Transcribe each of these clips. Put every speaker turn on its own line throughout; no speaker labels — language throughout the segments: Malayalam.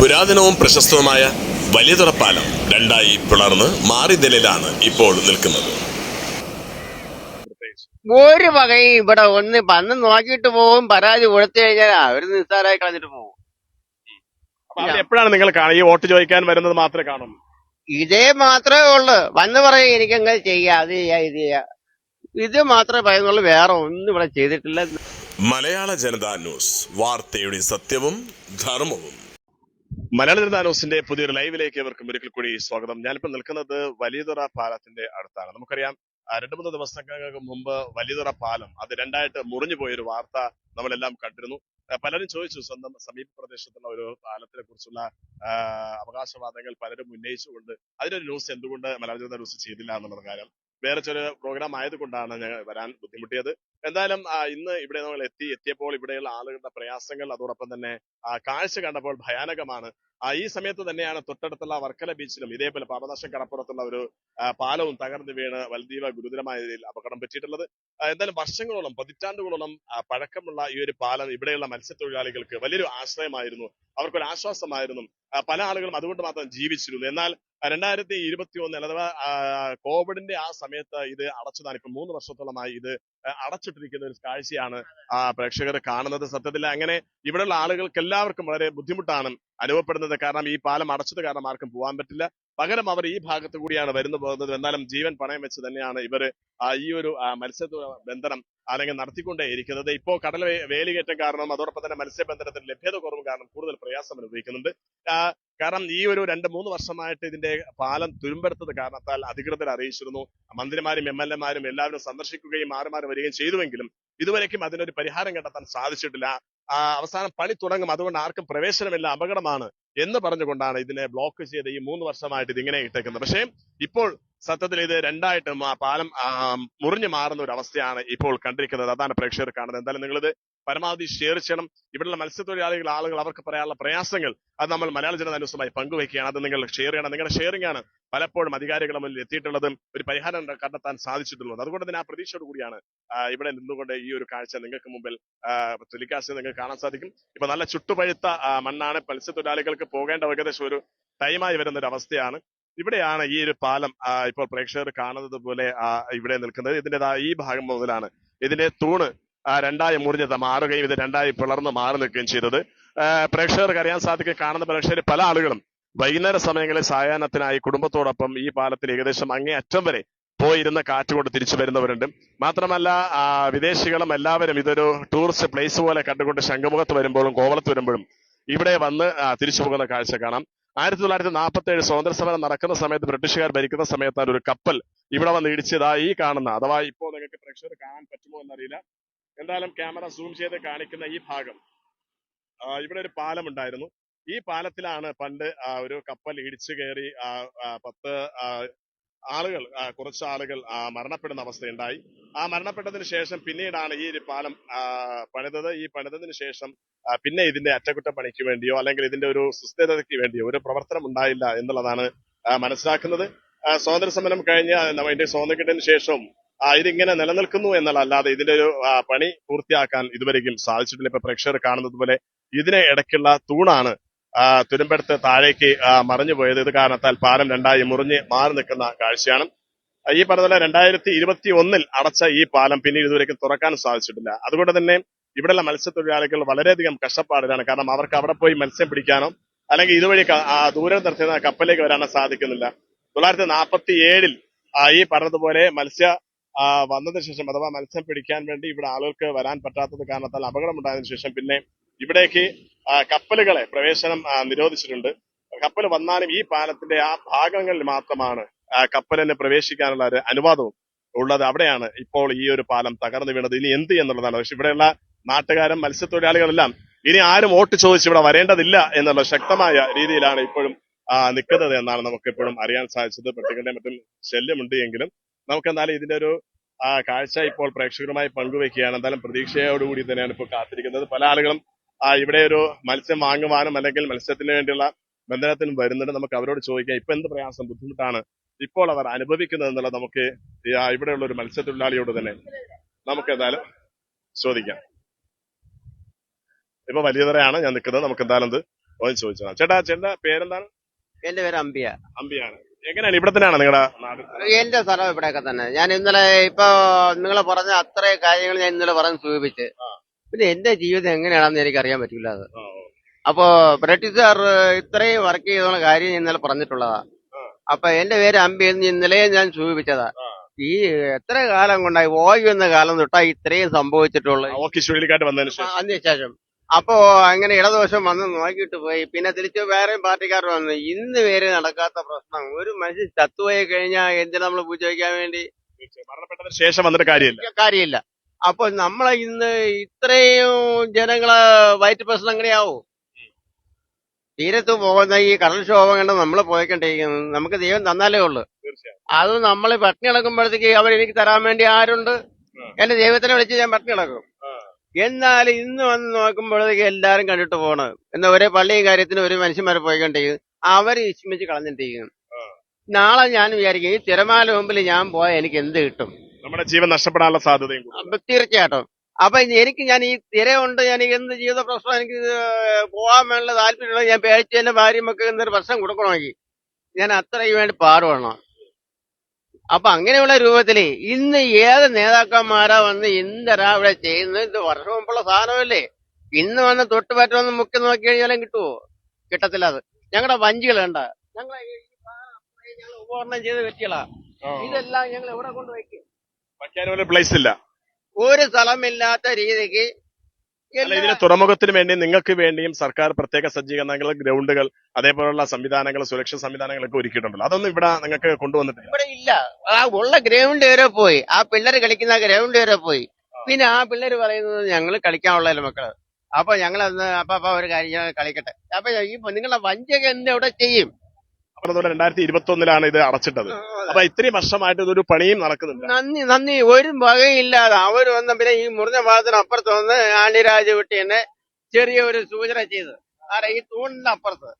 പുരാതനവും പ്രശസ്തവുമായ വലിയതുറ പാലം രണ്ടായി പിളർന്ന് മാറി നിലയിലാണ് ഇപ്പോൾ നിൽക്കുന്നത്.
ഒരു വകയും ഇവിടെ ഒന്ന് വന്ന് നോക്കിയിട്ട് പോകും പരാതി കൊടുത്തു കഴിഞ്ഞാൽ അവർ നിസ്സാരായി കളഞ്ഞിട്ട് പോകും.
എപ്പോഴാണ് നിങ്ങൾ കാണുക? ഈ വോട്ട് ചോദിക്കാൻ വരുന്നത് മാത്രമേ കാണും.
ഇതേ മാത്രമേ ഉള്ളു. വന്ന് പറയും എനിക്കങ്ങനെ ചെയ്യാം അത് ചെയ്യാം ഇത് ചെയ്യാം. ഇത് മാത്രമേ പറയുന്നുള്ളൂ. വേറെ ഒന്നും ഇവിടെ ചെയ്തിട്ടില്ല.
മലയാള ജനതാ ന്യൂസ്. വാർത്തയുടെ സത്യവും ധർമ്മവും.
മലയാള ജനതാ ന്യൂസിന്റെ പുതിയൊരു ലൈവിലേക്ക് ഇവർക്കും ഒരിക്കൽ കൂടി സ്വാഗതം. ഞാനിപ്പോൾ നിൽക്കുന്നത് വലിയതുറ പാലത്തിന്റെ അടുത്താണ്. നമുക്കറിയാം രണ്ടു മൂന്ന് ദിവസങ്ങൾക്ക് മുമ്പ് വലിയതുറ പാലം അത് രണ്ടായിട്ട് മുറിഞ്ഞു പോയൊരു വാർത്ത നമ്മളെല്ലാം കണ്ടിരുന്നു. പലരും ചോദിച്ചു സ്വന്തം സമീപ പ്രദേശത്തുള്ള ഒരു പാലത്തിനെ കുറിച്ചുള്ള അവകാശവാദങ്ങൾ പലരും ഉന്നയിച്ചുകൊണ്ട് അതിനൊരു ന്യൂസ് എന്തുകൊണ്ട് മലയാള ന്യൂസ് ചെയ്തില്ല എന്നുള്ള കാര്യം. വേറെ ചില പ്രോഗ്രാം ആയതുകൊണ്ടാണ് ഞാൻ വരാൻ ബുദ്ധിമുട്ടിയത്. എന്തായാലും ഇന്ന് ഇവിടെ നമ്മൾ എത്തി എത്തിയപ്പോൾ ഇവിടെയുള്ള ആളുകളുടെ പ്രയാസങ്ങൾ അതോടൊപ്പം തന്നെ കാഴ്ച കണ്ടപ്പോൾ ഭയാനകമാണ്. ഈ സമയത്ത് തന്നെയാണ് തൊട്ടടുത്തുള്ള വർക്കല ബീച്ചിലും ഇതേപോലെ പാപനാശം കടപ്പുറത്തുള്ള ഒരു പാലവും തകർന്നു വീണ് വലുതീവ ഗുരുതരമായ രീതിയിൽ അപകടം പറ്റിയിട്ടുള്ളത്. എന്തായാലും വർഷങ്ങളോളം പതിറ്റാണ്ടുകളോളം പഴക്കമുള്ള ഈ ഒരു പാലം ഇവിടെയുള്ള മത്സ്യത്തൊഴിലാളികൾക്ക് വലിയൊരു ആശ്രയമായിരുന്നു. അവർക്കൊരു ആശ്വാസമായിരുന്നു പല ആളുകളും അതുകൊണ്ട് മാത്രം ജീവിച്ചിരുന്നു. എന്നാൽ രണ്ടായിരത്തി ഇരുപത്തി ഒന്ന് അഥവാ കോവിഡിന്റെ ആ സമയത്ത് ഇത് അടച്ചതാണ്. ഇപ്പൊ മൂന്ന് വർഷത്തോളമായി ഇത് അടച്ചിട്ടിരിക്കുന്ന ഒരു കാഴ്ചയാണ് ആ പ്രേക്ഷകർ കാണുന്നത് സത്യത്തിൽ. അങ്ങനെ ഇവിടെയുള്ള ആളുകൾക്ക് എല്ലാവർക്കും വളരെ ബുദ്ധിമുട്ടാണ് അനുഭവപ്പെടുന്നത്. കാരണം ഈ പാലം അടച്ചത് കാരണം ആർക്കും പോകാൻ പറ്റില്ല. പകരം അവർ ഈ ഭാഗത്ത് കൂടിയാണ് വരുന്നു പോകുന്നത്. എന്നാലും ജീവൻ പണയം വെച്ച് തന്നെയാണ് ഇവർ ഈ ഒരു മത്സ്യ ബന്ധനം അല്ലെങ്കിൽ നടത്തിക്കൊണ്ടേ ഇരിക്കുന്നത്. ഇപ്പോൾ കടൽ വേലികേറ്റം കാരണം അതോടൊപ്പം തന്നെ മത്സ്യബന്ധനത്തിന് ലഭ്യത കുറവ് കാരണം കൂടുതൽ പ്രയാസം അനുഭവിക്കുന്നുണ്ട്. കാരണം ഈ ഒരു രണ്ട് മൂന്ന് വർഷമായിട്ട് ഇതിന്റെ പാലം തുരുമ്പെടുത്തത് കാരണത്താൽ അധികൃതർ അറിയിച്ചിരുന്നു. മന്ത്രിമാരും എം എൽ എമാരും എല്ലാവരും സന്ദർശിക്കുകയും മാറി മാറി വരികയും ചെയ്തുവെങ്കിലും ഇതുവരേക്കും അതിനൊരു പരിഹാരം കണ്ടെത്താൻ സാധിച്ചിട്ടില്ല. അവസാനം പണി തുടങ്ങും. അതുകൊണ്ട് ആർക്കും പ്രവേശനമില്ല അപകടമാണ് എന്ന് പറഞ്ഞുകൊണ്ടാണ് ഇതിനെ ബ്ലോക്ക് ചെയ്ത് ഈ മൂന്ന് വർഷമായിട്ട് ഇതിങ്ങനെ ഇട്ടേക്കുന്നത്. പക്ഷേ ഇപ്പോൾ സത്യത്തിൽ ഇത് രണ്ടായിട്ട് പാലം മുറിഞ്ഞു മാറുന്ന ഒരു അവസ്ഥയാണ് ഇപ്പോൾ കണ്ടിരിക്കുന്നത്. അതാണ് പ്രേക്ഷകർ കാണുന്നത്. എന്തായാലും നിങ്ങളിത് പരമാവധി ഷെയർ ചെയ്യണം. ഇവിടെയുള്ള മത്സ്യത്തൊഴിലാളികൾ ആളുകൾ അവർക്ക് പറയാനുള്ള പ്രയാസങ്ങൾ അത് നമ്മൾ മലയാള ജനത ന്യൂസുമായി പങ്കുവയ്ക്കുകയാണ്. അത് നിങ്ങൾ ഷെയർ ചെയ്യണം. നിങ്ങളുടെ ഷെയറിംഗ് ആണ് പലപ്പോഴും അധികാരികളുടെ മുന്നിൽ എത്തിയിട്ടുള്ളതും ഒരു പരിഹാരം കണ്ടെത്താൻ സാധിച്ചിട്ടുള്ളത്. അതുകൊണ്ട് തന്നെ ആ പ്രതീക്ഷയോട് കൂടിയാണ് ഇവിടെ നിന്നുകൊണ്ട് ഈ ഒരു കാഴ്ച നിങ്ങൾക്ക് മുമ്പിൽ ടെലികാസ്റ്റ് നിങ്ങൾക്ക് കാണാൻ സാധിക്കും. ഇപ്പൊ നല്ല ചുട്ടുപഴുത്ത മണ്ണാണ്. മത്സ്യത്തൊഴിലാളികൾക്ക് പോകേണ്ട ഏകദേശം ഒരു ടൈമായി വരുന്ന ഒരു അവസ്ഥയാണ്. ഇവിടെയാണ് ഈ ഒരു പാലം ഇപ്പോൾ പ്രേക്ഷകർ കാണുന്നത് പോലെ ഇവിടെ നിൽക്കുന്നത്. ഇതിന്റെ ഈ ഭാഗം മുതലാണ്. ഇതിന്റെ തൂണ് രണ്ടായി മുറിഞ്ഞത് മാറുകയും ഇത് രണ്ടായി പിളർന്ന് മാറി നിൽക്കുകയും ചെയ്തത്. പ്രേക്ഷകർക്ക് അറിയാൻ സാധിക്കും കാണുന്ന പ്രേക്ഷകർ പല ആളുകളും വൈകുന്നേര സമയങ്ങളിൽ സായാഹ്നത്തിനായി കുടുംബത്തോടൊപ്പം ഈ പാലത്തിൽ ഏകദേശം അങ്ങേ അറ്റം വരെ പോയിരുന്ന കാറ്റുകൊണ്ട് തിരിച്ചു വരുന്നവരുണ്ട്. മാത്രമല്ല വിദേശികളും എല്ലാവരും ഇതൊരു ടൂറിസ്റ്റ് പ്ലേസ് പോലെ കണ്ടുകൊണ്ട് ശംഖുമുഖത്ത് വരുമ്പോഴും കോവളത്ത് വരുമ്പോഴും ഇവിടെ വന്ന് തിരിച്ചു പോകുന്ന കാഴ്ച കാണാം. ആയിരത്തി തൊള്ളായിരത്തി നാൽപ്പത്തി ഏഴ് സ്വാതന്ത്ര്യ സമരം നടക്കുന്ന സമയത്ത് ബ്രിട്ടീഷുകാർ ഭരിക്കുന്ന സമയത്താണ് ഒരു കപ്പൽ ഇവിടെ വന്ന് ഇടിച്ചതാ ഈ കാണുന്ന. അഥവാ ഇപ്പോൾ നിങ്ങൾക്ക് പ്രേക്ഷകർ കാണാൻ പറ്റുമോ എന്നറിയില്ല. എന്തായാലും ക്യാമറ സൂം ചെയ്ത് കാണിക്കുന്ന ഈ ഭാഗം. ഇവിടെ ഒരു പാലം ഉണ്ടായിരുന്നു ഈ പാലത്തിലാണ് പണ്ട് ഒരു കപ്പൽ ഇടിച്ചു കയറി പത്ത് ആളുകൾ കുറച്ച് ആളുകൾ മരണപ്പെടുന്ന അവസ്ഥയുണ്ടായി. ആ മരണപ്പെട്ടതിന് ശേഷം പിന്നീടാണ് ഈ ഒരു പാലം പണിതത്. ഈ പണിതതിന് ശേഷം പിന്നെ ഇതിന്റെ അറ്റകുറ്റപ്പണിക്ക് വേണ്ടിയോ അല്ലെങ്കിൽ ഇതിന്റെ ഒരു സുസ്ഥിരതയ്ക്ക് വേണ്ടിയോ ഒരു പ്രവർത്തനം ഉണ്ടായില്ല എന്നുള്ളതാണ് മനസ്സിലാക്കുന്നത്. സ്വാതന്ത്ര്യ സമരം കഴിഞ്ഞ് ഇന്ത്യ സ്വാതന്ത്ര്യം കിട്ടിയതിനു ശേഷവും ഇതിങ്ങനെ നിലനിൽക്കുന്നു എന്നുള്ളതല്ലാതെ ഇതിന്റെ ഒരു പണി പൂർത്തിയാക്കാൻ ഇതുവരെയും സാധിച്ചിട്ടില്ല. ഇപ്പൊ പ്രേക്ഷകർ കാണുന്നത് പോലെ ഇതിനെ ഇടയ്ക്കുള്ള തൂണാണ് തുരുമ്പെടുത്ത് താഴേക്ക് മറിഞ്ഞു പോയത്. ഇത് കാരണത്താൽ പാലം രണ്ടായി മുറിഞ്ഞ് മാറി നിൽക്കുന്ന കാഴ്ചയാണ്. ഈ പറഞ്ഞ രണ്ടായിരത്തി ഇരുപത്തി ഒന്നിൽ അടച്ച ഈ പാലം പിന്നീട് ഇതുവരെയും തുറക്കാൻ സാധിച്ചിട്ടില്ല. അതുകൊണ്ട് തന്നെ ഇവിടെയുള്ള മത്സ്യത്തൊഴിലാളികൾ വളരെയധികം കഷ്ടപ്പാടിലാണ്. കാരണം അവർക്ക് അവിടെ പോയി മത്സ്യം പിടിക്കാനോ അല്ലെങ്കിൽ ഇതുവഴി ദൂരം നിർത്തിയ കപ്പലിലേക്ക് വരാനോ സാധിക്കുന്നില്ല. തൊള്ളായിരത്തി നാൽപ്പത്തി ഏഴിൽ ഈ പറഞ്ഞതുപോലെ മത്സ്യ വന്നതിന് ശേഷം അഥവാ മത്സ്യം പിടിക്കാൻ വേണ്ടി ഇവിടെ ആളുകൾക്ക് വരാൻ പറ്റാത്തത് കാരണത്താൽ അപകടം ഉണ്ടായതിനു ശേഷം പിന്നെ ഇവിടേക്ക് കപ്പലുകളെ പ്രവേശനം നിരോധിച്ചിട്ടുണ്ട്. കപ്പൽ വന്നാലും ഈ പാലത്തിന്റെ ആ ഭാഗങ്ങളിൽ മാത്രമാണ് കപ്പലിനെ പ്രവേശിക്കാനുള്ള ഒരു അനുവാദവും ഉള്ളത്. അവിടെയാണ് ഇപ്പോൾ ഈ ഒരു പാലം തകർന്നു വീണത്. ഇനി എന്ത് എന്നുള്ളതാണ്. പക്ഷെ ഇവിടെയുള്ള നാട്ടുകാരും മത്സ്യത്തൊഴിലാളികളെല്ലാം ഇനി ആരും വോട്ട് ചോദിച്ച് ഇവിടെ വരേണ്ടതില്ല എന്നുള്ള ശക്തമായ രീതിയിലാണ് ഇപ്പോഴും നിൽക്കുന്നത് എന്നാണ് നമുക്ക് ഇപ്പോഴും അറിയാൻ സാധിച്ചത്. പട്ടികളുടെ മറ്റും ശല്യമുണ്ട് എങ്കിലും നമുക്ക് എന്തായാലും ഇതിന്റെ ഒരു കാഴ്ച ഇപ്പോൾ പ്രേക്ഷകരുമായി പങ്കുവെക്കുകയാണ്. എന്തായാലും പ്രതീക്ഷയോടുകൂടി തന്നെയാണ് ഇപ്പോൾ കാത്തിരിക്കുന്നത്. പല ആളുകളും ആ, ഇവിടെ ഒരു മത്സ്യം വാങ്ങുവാനും അല്ലെങ്കിൽ മത്സ്യത്തിന് വേണ്ടിയുള്ള ബന്ധനത്തിന് വരുന്നുണ്ട്. നമുക്ക് അവരോട് ചോദിക്കാം ഇപ്പൊ എന്ത് പ്രയാസം ബുദ്ധിമുട്ടാണ്? ഇപ്പോൾ അവർ അനുഭവിക്കുന്നത് എന്നുള്ളത് നമുക്ക് ഇവിടെയുള്ള ഒരു മത്സ്യത്തൊഴിലാളിയോട് തന്നെ നമുക്ക് എന്തായാലും ചോദിക്കാം. ഇപ്പൊ വലിയതറയാണ് ഞാൻ നിൽക്കുന്നത്. നമുക്ക് എന്തായാലും ഒന്ന് ചോദിച്ചതാണ് ചേട്ടാ ചേട്ടന്റെ പേരെന്താണ്?
എന്റെ പേര് അമ്പിയ.
അമ്പിയാണ്. എങ്ങനെയാണ് ഇവിടെ തന്നെയാണ് നിങ്ങളുടെ നാട്?
എന്റെ സ്ഥലം ഇവിടെയൊക്കെ തന്നെ. ഞാൻ ഇന്നലെ ഇപ്പൊ നിങ്ങൾ പറഞ്ഞ അത്രയും കാര്യങ്ങൾ ഞാൻ ഇന്നലെ പറഞ്ഞ് സൂചിപ്പിച്ച്. പിന്നെ എന്റെ ജീവിതം എങ്ങനെയാണെന്ന് എനിക്ക് അറിയാൻ പറ്റില്ല അത് അപ്പോ ബ്രിട്ടീഷുകാർ ഇത്രയും വർക്ക് ചെയ്തുള്ള കാര്യം ഞാൻ ഇന്നലെ പറഞ്ഞിട്ടുള്ളതാ. അപ്പൊ എന്റെ പേര് അമ്പി എന്ന് ഇന്നലെ ഞാൻ സൂചിപ്പിച്ചതാ. ഈ എത്ര കാലം കൊണ്ടായി ഓയി എന്ന കാലം തൊട്ടാ ഇത്രയും സംഭവിച്ചിട്ടുള്ളത്
ചുഴലിക്കാറ്റ് വന്നതിന് ശേഷം.
അപ്പോ അങ്ങനെ ഇടദോഷം വന്ന് നോക്കിയിട്ട് പോയി. പിന്നെ തിരിച്ച് വേറെയും പാർട്ടിക്കാർ വന്നു ഇന്ന് പേര് നടക്കാത്ത പ്രശ്നം. ഒരു മനുഷ്യൻ ചത്തുപോയി കഴിഞ്ഞാൽ എന്തിനാ നമ്മൾ പൂജ വയ്ക്കാൻ വേണ്ടി?
മരണപ്പെട്ടതിന് ശേഷം വന്നിട്ട് കാര്യമില്ല.
കാര്യമില്ല. അപ്പൊ നമ്മളെ ഇന്ന് ഇത്രയും ജനങ്ങളെ വയറ്റ് പ്രശ്നം എങ്ങനെയാവോ തീരത്ത് പോകുന്ന ഈ കടൽക്ഷോഭം കണ്ട് നമ്മൾ പോയിക്കൊണ്ടിരിക്കുന്നത് നമുക്ക് ദൈവം തന്നാലേ ഉള്ളൂ. അത് നമ്മൾ പട്ടിണി കിടക്കുമ്പോഴത്തേക്ക് അവർ എനിക്ക് തരാൻ വേണ്ടി ആരുണ്ട്? എന്റെ ദൈവത്തിനെ വിളിച്ച് ഞാൻ പട്ടിണി കിടക്കും. എന്നാൽ ഇന്ന് വന്ന് നോക്കുമ്പോഴത്തേക്ക് എല്ലാവരും കണ്ടിട്ട് പോണ്. എന്നാ ഒരേ പള്ളി കാര്യത്തിന് ഒരു മനുഷ്യന്മാരെ പോയിക്കൊണ്ടിരിക്കുന്നു. അവർ വിസ്മിച്ച് കളഞ്ഞിട്ടിരിക്കുന്നു. നാളെ ഞാൻ വിചാരിക്കും ഈ തിരമാല മുമ്പിൽ ഞാൻ പോയാൽ എനിക്ക് എന്ത് കിട്ടും?
നമ്മുടെ ജീവൻ നഷ്ടപ്പെടാനുള്ള സാധ്യതയും.
അപ്പൊ തീർച്ചയായിട്ടും. അപ്പൊ എനിക്ക് ഞാൻ ഈ തിര കൊണ്ട് ഞാൻ എന്ത് ജീവിത പ്രശ്നം എനിക്ക് പോകാൻ വേണ്ട താല്പര്യമുള്ള ഞാൻ പേടിച്ച് എന്റെ ഭാര്യ മക്കൾക്ക് എന്തൊരു പ്രശ്നം കൊടുക്കണമെങ്കിൽ ഞാൻ അത്രയ്ക്ക് വേണ്ടി പാടുപെടണം. അപ്പൊ അങ്ങനെയുള്ള രൂപത്തിൽ ഇന്ന് ഏത് നേതാക്കന്മാരാ വന്ന് എന്തരാ ഇവിടെ ചെയ്യുന്നത്? ഇത് വർഷം മുമ്പുള്ള സാധനമല്ലേ? ഇന്ന് വന്ന് തൊട്ട് പറ്റുമെന്ന് മുക്കി നോക്കി കഴിഞ്ഞാലും കിട്ടുവോ? കിട്ടത്തില്ല അത്. ഞങ്ങളുടെ വഞ്ചികളുണ്ട ഞങ്ങളെ ഈ സാധനം അത്രയും ഞങ്ങൾ ഉപകരണം ചെയ്ത് വെച്ചികളാ ഇതെല്ലാം ഞങ്ങൾ എവിടെ കൊണ്ട് വയ്ക്കും
പ്ലേസ് ഇല്ല.
ഒരു സ്ഥലമില്ലാത്ത രീതിക്ക്
അല്ല
എല്ലാ-
തുറമുഖത്തിന് വേണ്ടി നിങ്ങൾക്ക് വേണ്ടിയും സർക്കാർ പ്രത്യേക സജ്ജീകരണങ്ങൾ ഗ്രൗണ്ടുകൾ അതേപോലുള്ള സംവിധാനങ്ങൾ സുരക്ഷാ സംവിധാനങ്ങളൊക്കെ ഒരുക്കിയിട്ടുണ്ടല്ലോ. അതൊന്നും ഇവിടെ നിങ്ങൾക്ക് കൊണ്ടുവന്നിട്ടില്ല.
ഇവിടെ ഇല്ല. ആ ഉള്ള ഗ്രൗണ്ട് വരെ പോയി. ആ പിള്ളേർ കളിക്കുന്ന ഗ്രൗണ്ട് വരെ പോയി. പിന്നെ ആ പിള്ളേർ പറയുന്നത് ഞങ്ങൾ കളിക്കാനുള്ള മക്കൾ? അപ്പൊ ഞങ്ങൾ അന്ന് അപ്പൊ അപ്പൊ ഒരു കാര്യം കളിക്കട്ടെ. അപ്പൊ ഈ നിങ്ങളെ വഞ്ചക എന്ത് ചെയ്യും?
അതുപോലെ രണ്ടായിരത്തി ഇരുപത്തി ഒന്നിലാണ് ഇത് അടച്ചിട്ടത് അപ്പൊ ഇത്രയും വർഷമായിട്ട് ഇതൊരു പണിയും നടക്കുന്നുണ്ട്
നന്ദി നന്ദി. ഒരു വകയില്ലാതെ അവർ വന്ന പിന്നെ ഈ മുറിഞ്ഞ ഭാഗത്തിന് അപ്പുറത്ത് വന്ന് ആണ്ടിരാജ് കുട്ടി എന്നെ ചെറിയ ഒരു സൂചന ചെയ്ത് ആരെ ഈ തൂണിന്റെ അപ്പുറത്ത്.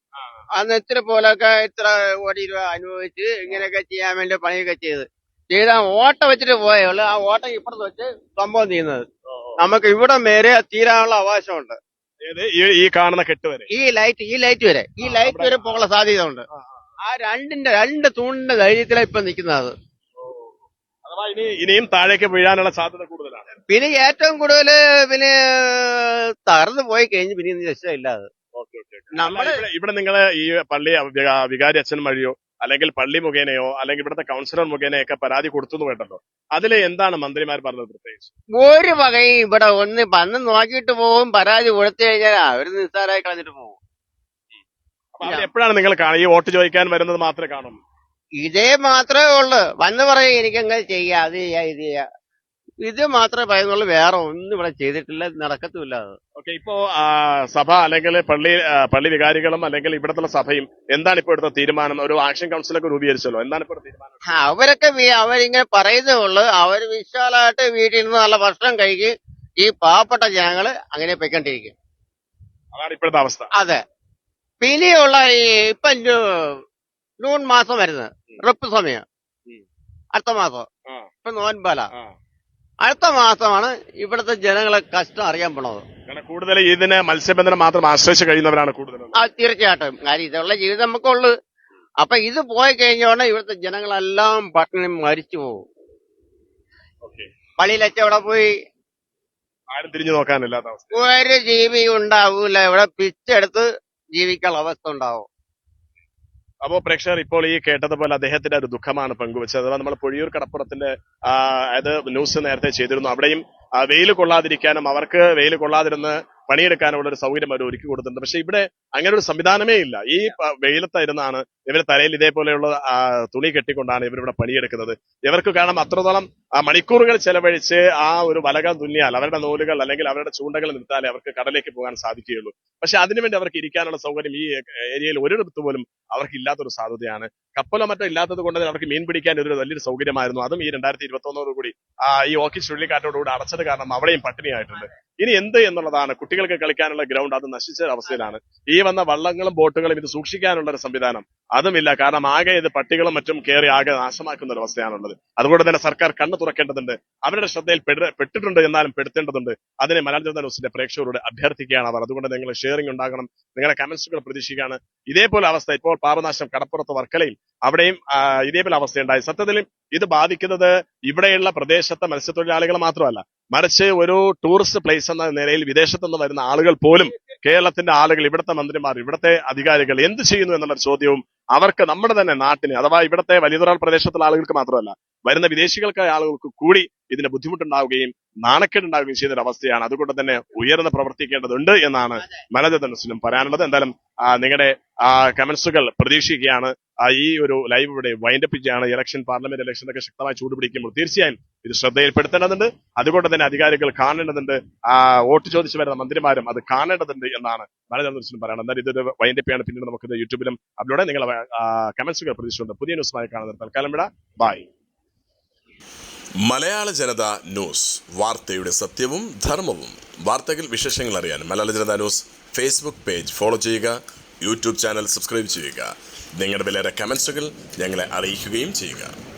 അന്ന് ഇത്ര പോലൊക്കെ ഇത്ര കോടി രൂപ അനുഭവിച്ച് ഇങ്ങനെയൊക്കെ ചെയ്യാൻ വേണ്ടി പണിയൊക്കെ ചെയ്ത്. ചെയ്ത ഓട്ട വെച്ചിട്ട് പോയുള്ളൂ ആ ഓട്ടം ഇപ്പുറത്ത് വെച്ച് സംഭവം ചെയ്യുന്നത്. നമുക്ക് ഇവിടെ മേരെ തീരാനുള്ള അവകാശമുണ്ട്.
ഈ കാണുന്ന കെട്ട് വരെ
ഈ ലൈറ്റ് ഈ ലൈറ്റ് വരെ. ഈ ലൈറ്റ് വരെ പോകാനുള്ള സാധ്യത ഉണ്ട് ആ രണ്ടിന്റെ രണ്ട് തൂണിന്റെ ധൈര്യത്തിലാണ് ഇപ്പൊ നിൽക്കുന്നത്
അഥവാ ഇനി ഇനിയും താഴേക്ക് വീഴാനുള്ള സാധ്യത കൂടുതലാണ്.
പിന്നെ ഏറ്റവും കൂടുതൽ പിന്നെ തകർന്നു പോയി കഴിഞ്ഞ് പിന്നെ ഇനി രക്ഷയില്ല അത്
ഓക്കെ ഓക്കെ.
നമ്മൾ
ഇവിടെ നിങ്ങൾ നിങ്ങൾ ഈ പള്ളി വികാരി അച്ഛൻ വഴിയോ അല്ലെങ്കിൽ പള്ളി മുഖേനയോ അല്ലെങ്കിൽ ഇവിടുത്തെ കൗൺസിലർ മുഖേനയൊക്കെ പരാതി കൊടുത്തു വേണ്ടല്ലോ. അതിൽ എന്താണ് മന്ത്രിമാർ പറഞ്ഞത് പ്രത്യേകിച്ച്?
ഒരു വകയും ഇവിടെ ഒന്ന് വന്ന് നോക്കിയിട്ട് പോകും പരാതി കൊടുത്തു കഴിഞ്ഞാൽ അവർ നിസ്സാരായി കളഞ്ഞിട്ട് പോകും.
എപ്പോഴാണ് നിങ്ങൾ കാണുക? ഈ വോട്ട് ചോദിക്കാൻ വരുന്നത് മാത്രമേ കാണും.
ഇതേ മാത്രമേ ഉള്ളു. വന്ന് പറയും എനിക്കങ്ങനെ ചെയ്യാം അത് ചെയ്യാം ഇത് ചെയ്യാം. ഇത് മാത്രമേ പറയുന്നുള്ളൂ. വേറെ ഒന്നും ഇവിടെ ചെയ്തിട്ടില്ല നടക്കത്തുമില്ല അത്.
ഓക്കെ ഇപ്പോ സഭ അല്ലെങ്കിൽ പള്ളി പള്ളി വികാരികളും അല്ലെങ്കിൽ ഇവിടത്തുള്ള സഭയും എന്താണ് ഇപ്പോൾ എടുത്ത തീരുമാനം? ഒരു ആക്ഷൻ കൗൺസിലൊക്കെ രൂപീകരിച്ചല്ലോ. എന്താണ് ഇപ്പോൾ തീരുമാനം?
അവരൊക്കെ അവരിങ്ങനെ പറയുന്നേ ഉള്ളു. അവർ വിശാലമായിട്ട് വീട്ടിൽ നിന്ന് നല്ല ഭക്ഷണം കഴിക്കും. ഈ പാവപ്പെട്ട ജനങ്ങൾ അങ്ങനെ പൊയ്ക്കൊണ്ടിരിക്കും.
അതാണ് ഇപ്പോഴത്തെ അവസ്ഥ.
അതെ. പിന്നെയുള്ള ഈ ഇപ്പൊ ജൂൺ മാസം വരുന്നത്. റിപ്പ് സമയം. അടുത്ത മാസം. ഇപ്പൊ നോൻപാല അടുത്ത മാസമാണ് ഇവിടുത്തെ ജനങ്ങളെ കഷ്ടം അറിയാൻ പോണത്.
കാരണം കൂടുതൽ ഇതിനെ മത്സ്യബന്ധനം മാത്രം ആശ്രയിച്ച് കഴിയുന്നവരാണ് കൂടുതൽ
ആ തീർച്ചയായിട്ടും. കാര്യം ഇതുള്ള ജീവിതം നമുക്കുള്ളു. അപ്പൊ ഇത് പോയി കഴിഞ്ഞോണ്ട് ഇവിടുത്തെ ജനങ്ങളെല്ലാം പട്ടിണി മരിച്ചു പോകും.
ഓക്കെ.
പള്ളിയിലൊക്കെ ഇവിടെ പോയി.
ആരും തിരിഞ്ഞു നോക്കാനില്ലാത്ത അവസ്ഥ.
ഒരു ജീവി ഉണ്ടാവൂല. ഇവിടെ പിച്ചെടുത്ത് ജീവിക്കാനുള്ള അവസ്ഥ ഉണ്ടാവും.
അപ്പോ പ്രേക്ഷകർ ഇപ്പോൾ ഈ കേട്ടതുപോലെ അദ്ദേഹത്തിന്റെ ഒരു ദുഃഖമാണ് പങ്കുവച്ചത്. നമ്മൾ പൊഴിയൂർ കടപ്പുറത്തിന്റെ അതായത് ന്യൂസ് നേരത്തെ ചെയ്തിരുന്നു. അവിടെയും വെയിൽ കൊള്ളാതിരിക്കാനും അവർക്ക് വെയിൽ കൊള്ളാതിരുന്ന് പണിയെടുക്കാനുള്ള ഒരു സൗകര്യം അവർ ഒരുക്കി കൊടുത്തിട്ടുണ്ട്. പക്ഷെ ഇവിടെ അങ്ങനെ ഒരു സംവിധാനമേ ഇല്ല. ഈ വെയിലത്തായിരുന്നാണ് ഇവർ തലയിൽ ഇതേപോലെയുള്ള തുണി കെട്ടിക്കൊണ്ടാണ് ഇവരിവിടെ പണിയെടുക്കുന്നത്. ഇവർക്ക് കാരണം അത്രത്തോളം ആ, മണിക്കൂറുകൾ ചെലവഴിച്ച് ആ ഒരു വലകൾ തുന്നിയാൽ അവരുടെ നൂലുകൾ അല്ലെങ്കിൽ അവരുടെ ചൂണ്ടകൾ നിർത്താലേ അവർക്ക് കടലേക്ക് പോകാൻ സാധിക്കുകയുള്ളൂ. പക്ഷെ അതിനുവേണ്ടി അവർക്ക് ഇരിക്കാനുള്ള സൗകര്യം ഈ ഏരിയയിൽ ഒരിടത്ത് പോലും അവർക്ക് ഇല്ലാത്തൊരു സാധ്യതയാണ്. കപ്പലോ മറ്റോ ഇല്ലാത്തത് കൊണ്ട് തന്നെ അവർക്ക് മീൻ പിടിക്കാൻ ഒരു വലിയൊരു സൗകര്യമായിരുന്നു. അതും ഈ രണ്ടായിരത്തി ഇരുപത്തി ആ, ഈ ഓക്കി ചുഴലിക്കാറ്റോടുകൂടി അടച്ചത് കാരണം അവിടെയും പട്ടിണിയായിട്ടുണ്ട്. ഇനി എന്ത് എന്നുള്ളതാണ് കുട്ടികൾക്ക് കളിക്കാനുള്ള ഗ്രൗണ്ട് അത് നശിച്ച അവസ്ഥയിലാണ്. ഈ വന്ന വള്ളങ്ങളും ബോട്ടുകളും ഇത് സൂക്ഷിക്കാനുള്ള ഒരു സംവിധാനം അതുമില്ല. കാരണം ആകെ ഇത് പട്ടികളും മറ്റും കയറി ആകെ നാശമാക്കുന്ന ഒരു അവസ്ഥയാണുള്ളത്. അതുകൊണ്ട് തന്നെ സർക്കാർ കണ്ണു തുറക്കേണ്ടതുണ്ട്. അവരുടെ ശ്രദ്ധയിൽ പെട്ടിട്ടുണ്ട് എന്നാലും പെടുത്തേണ്ടതുണ്ട്. അതിനെ മലയാള ജനത ന്യൂസിന്റെ പ്രേക്ഷകരോട് അഭ്യർത്ഥിക്കുകയാണ് അവർ. അതുകൊണ്ട് നിങ്ങൾ ഷെയറിംഗ് ഉണ്ടാകണം. നിങ്ങളുടെ കമന്റ്സുകൾ പ്രതീക്ഷിക്കുകയാണ്. ഇതേപോലെ അവസ്ഥ ഇപ്പോൾ പാപനാശം കടപ്പുറത്ത് വർക്കലയിൽ അവിടെയും ഇതേപോലെ അവസ്ഥയുണ്ടായി. സത്യത്തിൽ ഇത് ബാധിക്കുന്നത് ഇവിടെയുള്ള പ്രദേശത്തെ മത്സ്യത്തൊഴിലാളികൾ മാത്രമല്ല. മറിച്ച് ഒരു ടൂറിസ്റ്റ് പ്ലേസ് എന്ന നിലയിൽ വിദേശത്തു നിന്ന് വരുന്ന ആളുകൾ പോലും കേരളത്തിന്റെ ആളുകൾ ഇവിടുത്തെ മന്ത്രിമാർ ഇവിടുത്തെ അധികാരികൾ എന്ത് ചെയ്യുന്നു എന്നുള്ള ചോദ്യവും അവർക്ക് നമ്മുടെ തന്നെ നാട്ടിന് അഥവാ ഇവിടുത്തെ വലിയതുറാൾ പ്രദേശത്തുള്ള ആളുകൾക്ക് മാത്രമല്ല വരുന്ന വിദേശികൾക്കായ ആളുകൾക്ക് കൂടി ഇതിന് ബുദ്ധിമുട്ടുണ്ടാവുകയും നാണക്കേടുണ്ടാവുകയും ചെയ്യുന്ന ഒരു അവസ്ഥയാണ് അതുകൊണ്ട് തന്നെ ഉയർന്ന് പ്രവർത്തിക്കേണ്ടതുണ്ട് എന്നാണ് മലജതനസിലും പറയാനുള്ളത്. എന്തായാലും നിങ്ങളുടെ കമന്റ്സുകൾ പ്രതീക്ഷിക്കുകയാണ്. ഈ ഒരു ലൈവ് ഇവിടെ വൈൻഡപ്പ് ചെയ്യുകയാണ്. ഇലക്ഷൻ പാർലമെന്റ് ഇലക്ഷൻ ഒക്കെ ശക്തമായി ചൂടുപിടിക്കുമ്പോൾ തീർച്ചയായും ഇത് ശ്രദ്ധയിൽപ്പെടുത്തേണ്ടതുണ്ട്. അതുകൊണ്ട് തന്നെ അധികാരികൾ കാണേണ്ടതുണ്ട്. വോട്ട് ചോദിച്ചു വരുന്ന മന്ത്രിമാരും അത് കാണേണ്ടതുണ്ട് എന്നാണ് മലജതനസിലും പറയുന്നത് എന്നാൽ ഇതൊരു വൈൻഡപ്പ് ആണ് പിന്നീട് നമുക്ക് യൂട്യൂബിലും അപ്ലോഡ് നിങ്ങളെ കമന്റ്സുകൾ പ്രതീക്ഷിച്ചുകൊണ്ട് പുതിയ ന്യൂസുമായി കാണുന്നത് തൽക്കാലം വിട. By
Malayala Janatha news. വാർത്തയുടെ സത്യവും ധർമ്മവും. വാർത്തകൾ വിശേഷങ്ങൾ അറിയാൻ Malayala Janatha news Facebook page follow ചെയ്യുക യൂട്യൂബ് ചാനൽ സബ്സ്ക്രൈബ് ചെയ്യുക. നിങ്ങളുടെ വിലയേറെ കമൻസുകൾ ഞങ്ങളെ അറിയിക്കുകയും ചെയ്യുക.